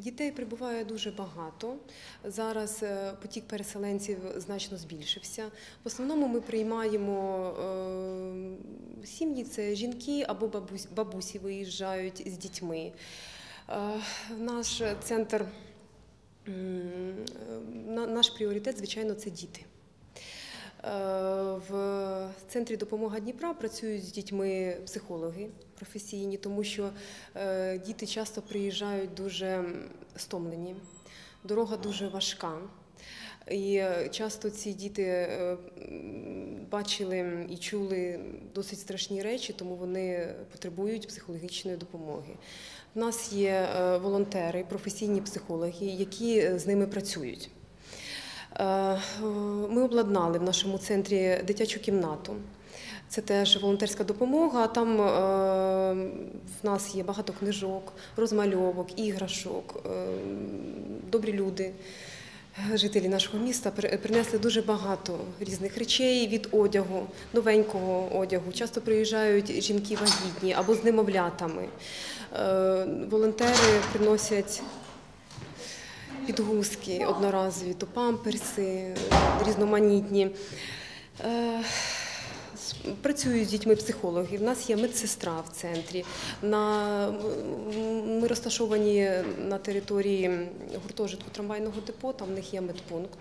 Дітей прибуває дуже багато. Зараз е, потік переселенців значно збільшився. В основному ми приймаємо е, сім'ї, це жінки або бабусі виїжджають з дітьми. Е, Наш центр, на- наш пріоритет, звичайно, це діти. Е, В центрі допомога Дніпра працюють з дітьми психологи професійні, тому що е, діти часто приїжджають дуже стомлені, дорога дуже важка. І е, часто ці діти бачили і чули досить страшні речі, тому вони потребують психологічної допомоги. У нас є волонтери, професійні психологи, які з ними працюють. Е, Ми обладнали в нашому центрі дитячу кімнату. Це теж волонтерська допомога. Там е, в нас є багато книжок, розмальовок, іграшок. Е, добрі люди, жителі нашого міста, при- принесли дуже багато різних речей від одягу, новенького одягу. Часто приїжджають жінки вагітні або з немовлятами. Волонтери приносять підгузки одноразові, то памперси різноманітні. Е, Працюють з дітьми психологи. У нас є медсестра в центрі. На, ми розташовані на території гуртожитку трамвайного депо, там в них є медпункт.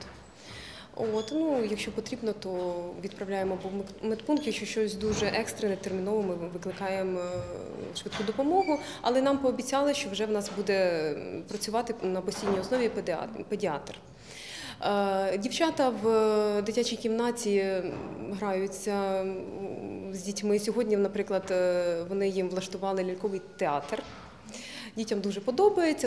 От, ну, якщо потрібно, то відправляємо в мед- медпункт. Якщо щось дуже екстрене, терміново, ми викликаємо е, швидку допомогу. Але нам пообіцяли, що вже в нас буде працювати на постійній основі педіатр. Е, Дівчата в дитячій кімнаті граються з дітьми. Сьогодні, наприклад, е, вони їм влаштували ляльковий театр. Дітям дуже подобається.